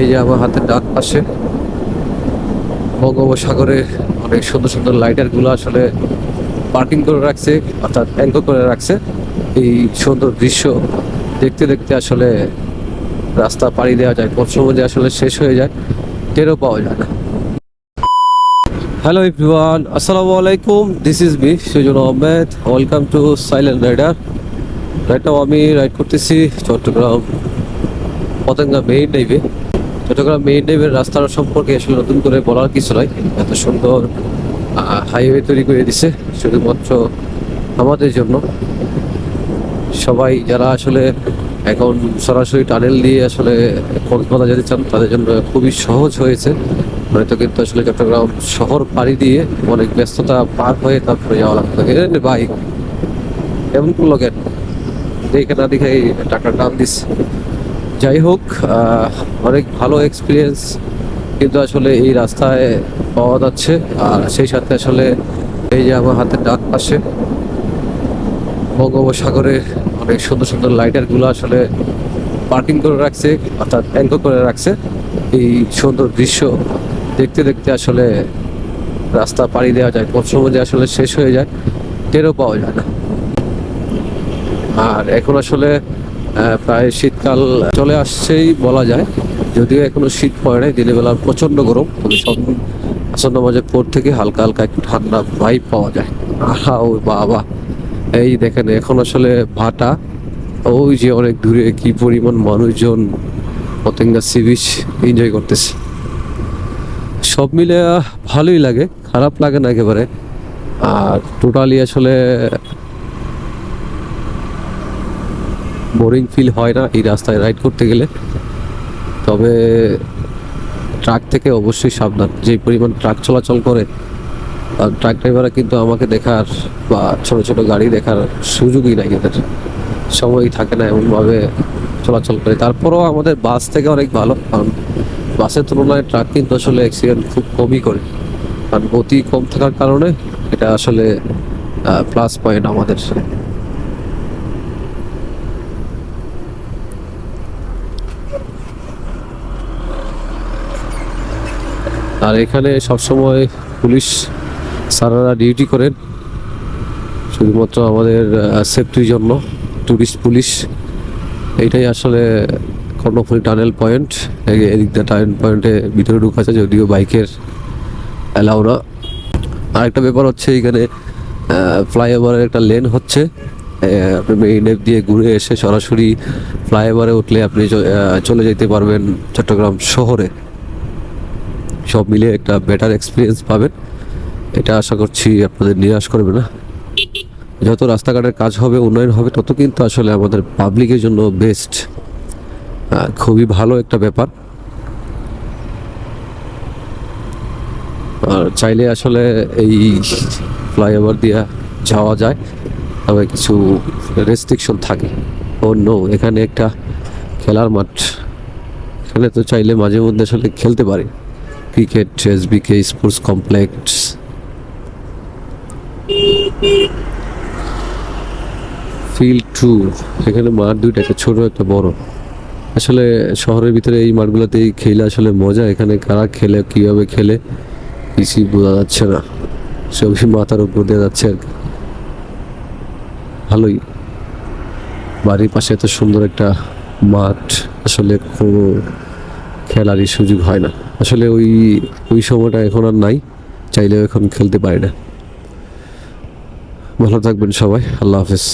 এই যে আমার হাতের ডান পাশে বঙ্গোপসাগরে অনেক সুন্দর সুন্দর লাইটারগুলো আসলে পার্কিং করে রাখছে, অর্থাৎ অ্যাঙ্কর করে রাখছে। এই সুন্দর দৃশ্য দেখতে দেখতে আসলে রাস্তা পাড়ি দেওয়া যায় সময় যে আসলে শেষ হয়ে যায়, টেরও পাওয়া যায় না। হ্যালো এভরিওয়ান আসসালামু আলাইকুম this is me Sujan Ahmed welcome to silent rider রাইডটাও আমি রাইড করতেছি চট্টগ্রাম, পতেঙ্গা মেইন ড্রাইভে চট্টগ্রাম মেইন ড্রাইভের রাস্তার সম্পর্কে আসলে নতুন করে বলার কিছু নয় এত সুন্দর হাইওয়ে তৈরি করে দিছে শুধুমাত্র আমাদের জন্য। সবাই যারা আসলে এখন সরাসরি টানেল দিয়ে আসলে কক্সবাজার যেতে চান, তাদের জন্য খুবই সহজ হয়েছে। নয়তো কিন্তু আসলে চট্টগ্রাম শহর পাড়ি দিয়ে অনেক ব্যস্ততা পার হয়ে তারপরে যাওয়া লাগতো ভাই এমন করল কেন? দেখে না দেখে টাকার দাম দিস যাই হোক অনেক ভালো এক্সপিরিয়েন্স কিন্তু আসলে এই রাস্তায় পাওয়া যাচ্ছে। আর সেই সাথে আসলে এই যে আমার হাতের ডান পাশে বঙ্গোপসাগরে অনেক সুন্দর সুন্দর লাইটারগুলো আসলে পার্কিং করে রাখছে, অর্থাৎ অ্যাঙ্কর করে রাখছে। এই সুন্দর দৃশ্য দেখতে দেখতে আসলে রাস্তা পাড়ি দেওয়া যায় সময় যে আসলে শেষ হয়ে যায়, টেরও পাওয়া যায় না। আর এখন আসলে প্রায় শীতকাল চলে আসছেই বলা যায়। যদিও এখনও শীত পড়ে নাই, দিনের বেলা প্রচণ্ড গরম আসন্ন মাঝে পর থেকে হালকা হালকা একটু ঠান্ডা ভাইব পাওয়া যায়। আহা, ও বাবা। এই দেখেন, এখন আসলে ভাটা। ওই যে অনেক দূরে কি পরিমাণ মানুষজন পতেঙ্গা সি বিচ এনজয় করতেছে। সব মিলে ভালোই লাগে, খারাপ লাগে না একেবারে। আর টোটালি আসলে বোরিং ফিল হয় না এই রাস্তায় রাইড করতে গেলে। তবে ট্রাক থেকে অবশ্যই সাবধান। যে পরিমাণ ট্রাক চলাচল করে, আর ট্রাক ড্রাইভাররা কিন্তু আমাকে দেখার বা ছোট ছোট গাড়ি দেখার সুযোগই নাই এদের। সময়ই থাকে না এমনভাবে চলাচল করে। তারপরেও আমাদের বাস থেকে অনেক ভালো, কারণ বাসের তুলনায় ট্রাক কিন্তু আসলে অ্যাক্সিডেন্ট খুব কমই করে। কারণ গতি কম থাকার কারণে এটা আসলে প্লাস পয়েন্ট আমাদের। আর এখানে সবসময় পুলিশ সারারা ডিউটি করেন। শুধুমাত্র আমাদের সেফটির জন্য। টুরিস্ট পুলিশ এইটাই আসলে কর্ণফুলি টানেল পয়েন্ট এদিক টানেল পয়েন্টে ভিতরে ঢুকা যায় যদিও বাইকের অ্যালাউ না। আরেকটা ব্যাপার হচ্ছে এখানে ফ্লাইওভারের একটা লেন হচ্ছে। আপনি মেইন এফ দিয়ে ঘুরে এসে সরাসরি ফ্লাইওভারে উঠলে আপনি চলে যেতে পারবেন চট্টগ্রাম শহরে। সব মিলে একটা বেটার এক্সপিরিয়েন্স পাবেন। এটা আশা করছি আপনাদের নিরাশ করবে না। যত রাস্তাঘাটের কাজ হবে, উন্নয়ন হবে, তত কিন্তু আসলে আমাদের পাবলিকের জন্য বেস্ট খুবই ভালো একটা ব্যাপার। আর চাইলে আসলে এই ফ্লাইওভার দিয়ে যাওয়া যায়, তবে কিছু রেস্ট্রিকশন থাকে। নো এখানে একটা খেলার মাঠ। এখানে তো চাইলে মাঝে মধ্যে আসলে খেলতে পারে। Cricket, এসবিকে sports complex. Field two এখানে মাঠ দুইটা একটা ছোট একটা বড়। আসলে শহরের ভিতরে এই মাঠগুলোতেই খেলে আসলে মজা, এখানে কারা খেলে, কীভাবে খেলে, কিছুই বোঝা যাচ্ছে না। সবই মাথার উপর দিয়ে যাচ্ছে আর ভালোই। বাড়ির পাশে এত সুন্দর একটা মাঠ, আসলে কোনো খেলারই সুযোগ হয় না। আসলে ওই ওই সময়টা এখন আর নাই, চাইলেও এখন খেলতে পারি না। ভালো থাকবেন সবাই, আল্লাহ হাফেজ।